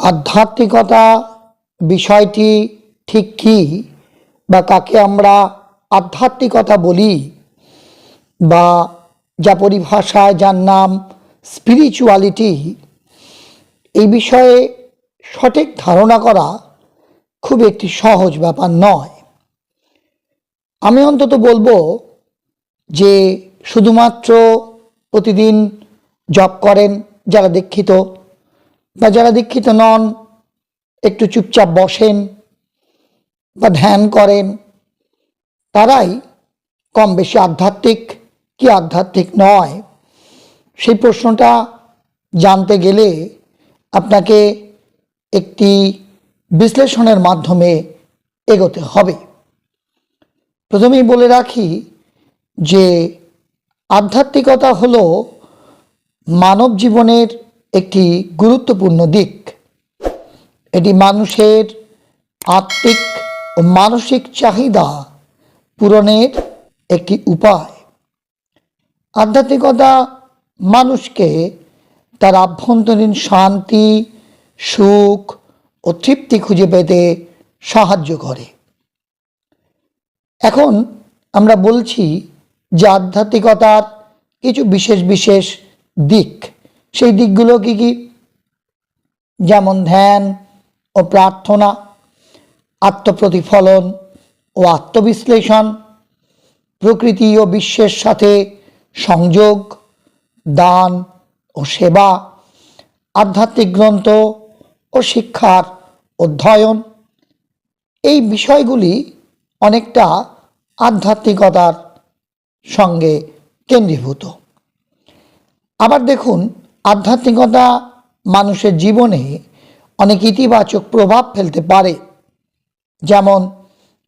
আধ্যাত্মিকতা বিষয়টি ঠিক কী বা কাকে আমরা আধ্যাত্মিকতা বলি বা যা পরিভাষায় যার নাম স্পিরিচুয়ালিটি এই বিষয়ে সঠিক ধারণা করা খুব একটি সহজ ব্যাপার নয়। আমি অন্তত বলব যে শুধুমাত্র প্রতিদিন জব করেন যারা দীক্ষিত বা যারা দীক্ষিত নন, একটু চুপচাপ বসেন বা ধ্যান করেন, তারাই কম বেশি আধ্যাত্মিক, কি আধ্যাত্মিক নয়? সেই প্রশ্নটা জানতে গেলে আপনাকে একটি বিশ্লেষণের মাধ্যমে এগোতে হবে। প্রথমেই বলে রাখি যে আধ্যাত্মিকতা হলো মানব জীবনের একটি গুরুত্বপূর্ণ দিক। এটি মানুষের আত্মিক ও মানসিক চাহিদা পূরণের একটি উপায়। আধ্যাত্মিকতা মানুষকে তার আভ্যন্তরীণ শান্তি, সুখ ও তৃপ্তি খুঁজে পেতে সাহায্য করে। এখন আমরা বলছি যে আধ্যাত্মিকতার কিছু বিশেষ বিশেষ দিক। সেই দিকগুলো কি কি? যেমন ধ্যান ও প্রার্থনা, আত্মপ্রতিফলন ও আত্মবিশ্লেষণ, প্রকৃতি ও বিশ্বের সাথে সংযোগ, দান ও সেবা, আধ্যাত্মিক গ্রন্থ ও শিক্ষার অধ্যয়ন। এই বিষয়গুলি অনেকটা আধ্যাত্মিকতার সঙ্গে কেন্দ্রীভূত। আবার দেখুন আধ্যাত্মিকতা মানুষের জীবনে অনেক ইতিবাচক প্রভাব ফেলতে পারে। যেমন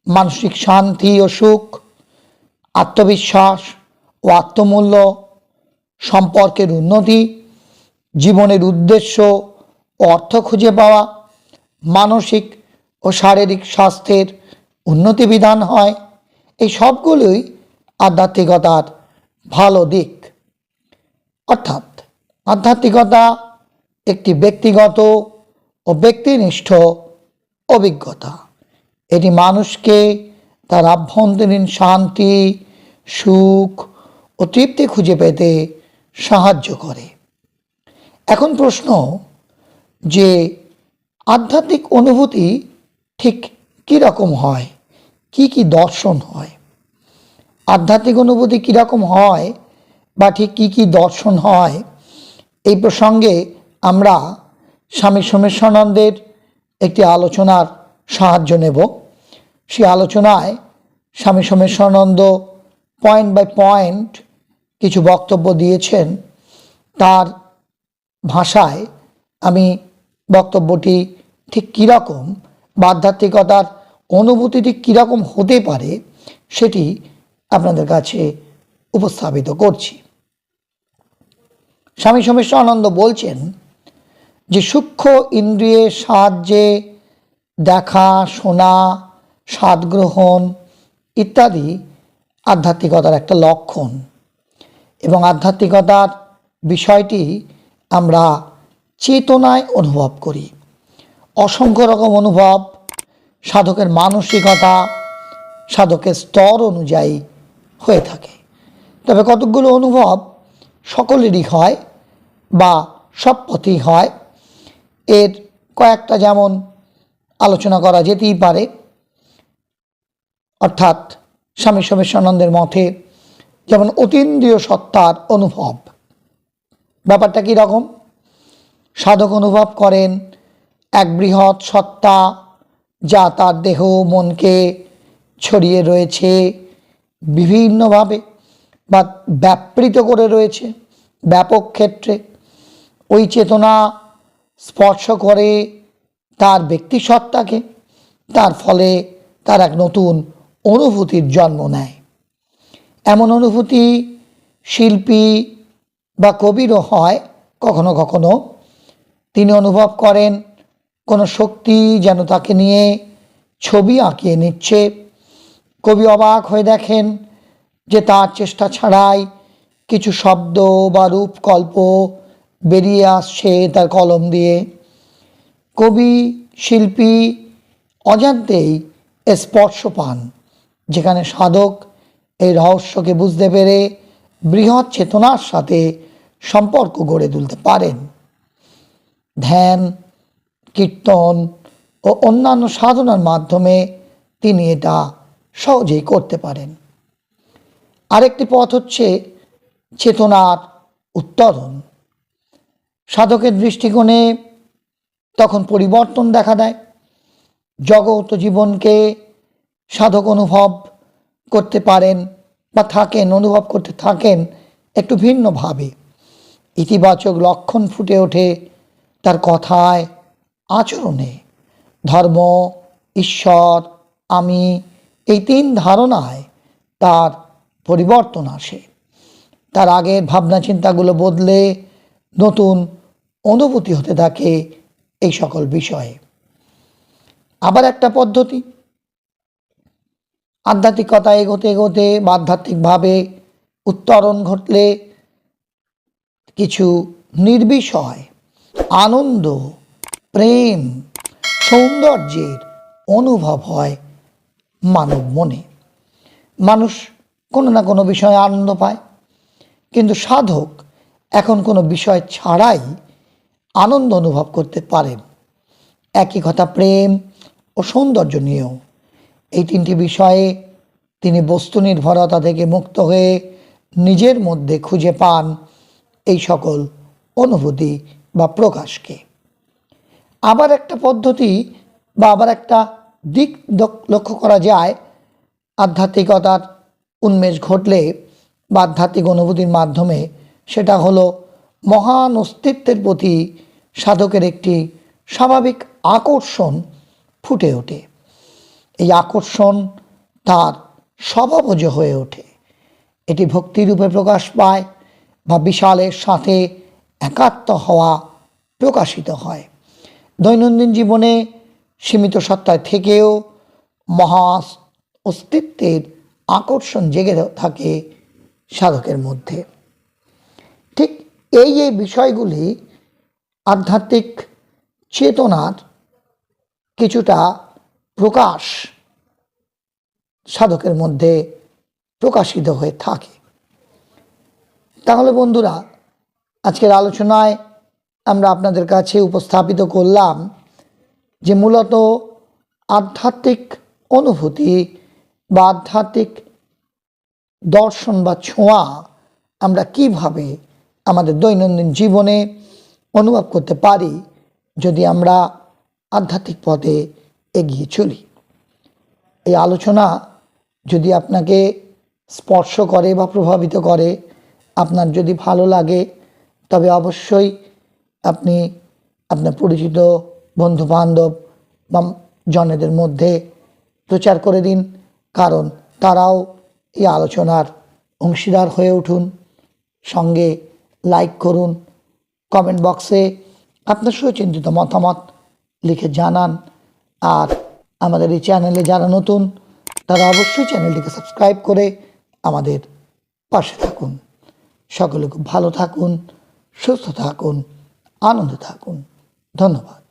মানসিক শান্তি ও সুখ, আত্মবিশ্বাস ও আত্মমূল্য, সম্পর্কের উন্নতি, জীবনের উদ্দেশ্য ও অর্থ খুঁজে পাওয়া, মানসিক ও শারীরিক স্বাস্থ্যের উন্নতি বিধান হয়। এই সবগুলোই আধ্যাত্মিকতার ভালো দিক। অর্থাৎ আধ্যাত্মিকতা একটি ব্যক্তিগত ও ব্যক্তিনিষ্ঠ অভিজ্ঞতা। এটি মানুষকে তার আভ্যন্তরীণ শান্তি, সুখ ও তৃপ্তি খুঁজে পেতে সাহায্য করে। এখন প্রশ্ন, যে আধ্যাত্মিক অনুভূতি ঠিক কী রকম হয়? কি কি দর্শন হয়? আধ্যাত্মিক অনুভূতি কীরকম হয় বা ঠিক কী কী দর্শন হয়? এই প্রসঙ্গে আমরা স্বামী সোমেশ্বরানন্দের একটি আলোচনার সাহায্য নেব। সেই আলোচনায় স্বামী সোমেশ্বরানন্দ পয়েন্ট বাই পয়েন্ট কিছু বক্তব্য দিয়েছেন। তার ভাষায় আমি বক্তব্যটি ঠিক কীরকম বা আধ্যাত্মিকতার অনুভূতিটি কীরকম হতে পারে সেটি আপনাদের কাছে উপস্থাপিত করছি। স্বামী সোমেশ্বরানন্দ বলছেন যে সূক্ষ্ম ইন্দ্রিয়ের সাহায্যে দেখা, শোনা স্বাদ গ্রহণ ইত্যাদি আধ্যাত্মিকতার একটা লক্ষণ। এবং আধ্যাত্মিকতার বিষয়টি আমরা চেতনায় অনুভব করি। অসংখ্য রকম অনুভব, সাধকের মানসিকতা, সাধকের স্তর অনুযায়ী হয়ে থাকে। তবে কতকগুলো অনুভব সকলেরই হয় বা সব পথেই হয়। এর কয়েকটা যেমন আলোচনা করা যেতেই পারে। অর্থাৎ স্বামী সোমেশ্বরানন্দের মতে যেমন অতীন্দ্রিয় সত্তার অনুভব। ব্যাপারটা কী রকম? সাধক অনুভব করেন এক বৃহৎ সত্তা যা তার দেহ, মনকে ছড়িয়ে রয়েছে বিভিন্নভাবে। বা ব্যাপৃত করে রয়েছে, ব্যাপক ক্ষেত্রে। ওই চেতনা স্পর্শ করে তার ব্যক্তিসত্তাকে তার ফলে তার এক নতুন অনুভূতির জন্ম নেয়। এমন অনুভূতি শিল্পী বা কবিরও হয়, কখনো কখনো। তিনি অনুভব করেন, কোনো শক্তি যেন তাকে নিয়ে ছবি আঁকিয়ে নিচ্ছে। কবি অবাক হয়ে দেখেন যে তার চেষ্টা ছাড়াই কিছু শব্দ বা রূপকল্প বেরিয়ে আসছে তার কলম দিয়ে। কবি, শিল্পী অজান্তেই স্পর্শ পান, যেখানে সাধক এই রহস্যকে বুঝতে পেরে বৃহৎ চেতনার সাথে সম্পর্ক গড়ে তুলতে পারেন। ধ্যান, কীর্তন ও অন্যান্য সাধনার মাধ্যমে তিনি এটা সহজেই করতে পারেন। আরেকটি পথ হচ্ছে চেতনার উত্তরণ। সাধকের দৃষ্টিকোণে তখন পরিবর্তন দেখা দেয়। জগৎ জীবনকে সাধক অনুভব করতে পারেন বা থাকেন, অনুভব করতে থাকেন একটু ভিন্নভাবে। ইতিবাচক লক্ষণ ফুটে ওঠে তার কথায়, আচরণে। ধর্ম, ঈশ্বর, আমি এই তিন ধারণায় তার পরিবর্তন আসে। তার আগের ভাবনা চিন্তাগুলো বদলে নতুন অনুভূতি হতে থাকে এই সকল বিষয়ে। আবার একটা পদ্ধতি। আধ্যাত্মিকতা এগোতে এগোতে বা আধ্যাত্মিকভাবে উত্তরণ ঘটলে কিছু নির্বিষয়, আনন্দ, প্রেম, সৌন্দর্যের অনুভব হয় মানব মনে। মানুষ কোনো না কোনো বিষয়ে আনন্দ পায়। কিন্তু সাধক এখন কোনো বিষয় ছাড়াই আনন্দ অনুভব করতে পারেন। একই কথা প্রেম ও সৌন্দর্য নিয়েও। এই তিনটি বিষয়ে তিনি বস্তু নির্ভরতা থেকে মুক্ত হয়ে নিজের মধ্যে খুঁজে পান এই সকল অনুভূতি বা প্রকাশকে। আবার একটা পদ্ধতি বা আবার একটা দিক লক্ষ্য করা যায় আধ্যাত্মিকতার উন্মেষ ঘটলে বা আধ্যাত্মিক অনুভূতির মাধ্যমে সেটা হলো মহান অস্তিত্বের প্রতি সাধকের একটি স্বাভাবিক আকর্ষণ ফুটে ওঠে। এই আকর্ষণ তার স্বভাবজ হয়ে ওঠে। এটি ভক্তিরূপে প্রকাশ পায় বা বিশালের সাথে একাত্ম হওয়া প্রকাশিত হয়। দৈনন্দিন জীবনে সীমিত সত্তায় থেকেও মহা অস্তিত্বের আকর্ষণ জেগে থাকে সাধকের মধ্যে। ঠিক এই এই বিষয়গুলি, আধ্যাত্মিক চেতনার কিছুটা প্রকাশ সাধকের মধ্যে প্রকাশিত হয়ে থাকে। তাহলে বন্ধুরা, আজকের আলোচনায় আমরা আপনাদের কাছে উপস্থাপিত করলাম যে মূলত আধ্যাত্মিক অনুভূতি বা আধ্যাত্মিক দর্শন বা ছোঁয়া আমরা কীভাবে আমাদের দৈনন্দিন জীবনে অনুভব করতে পারি যদি আমরা আধ্যাত্মিক পথে এগিয়ে চলি? এই আলোচনা যদি আপনাকে স্পর্শ করে বা প্রভাবিত করে, আপনার যদি ভালো লাগে, তবে অবশ্যই আপনি আপনার পরিচিত বন্ধু বান্ধব বা জনেদের মধ্যে প্রচার করে দিন। কারণ তারাও এই আলোচনার অংশীদার হয়ে উঠুন। সঙ্গে লাইক করুন। কমেন্ট বক্সে আপনার সুচিন্তিত মতামত লিখে জানান। আর আমাদের এই চ্যানেলে যারা নতুন, তারা অবশ্যই চ্যানেলটিকে সাবস্ক্রাইব করে আমাদের পাশে থাকুন। সকলে খুব ভালো থাকুন, সুস্থ থাকুন, আনন্দে থাকুন। ধন্যবাদ।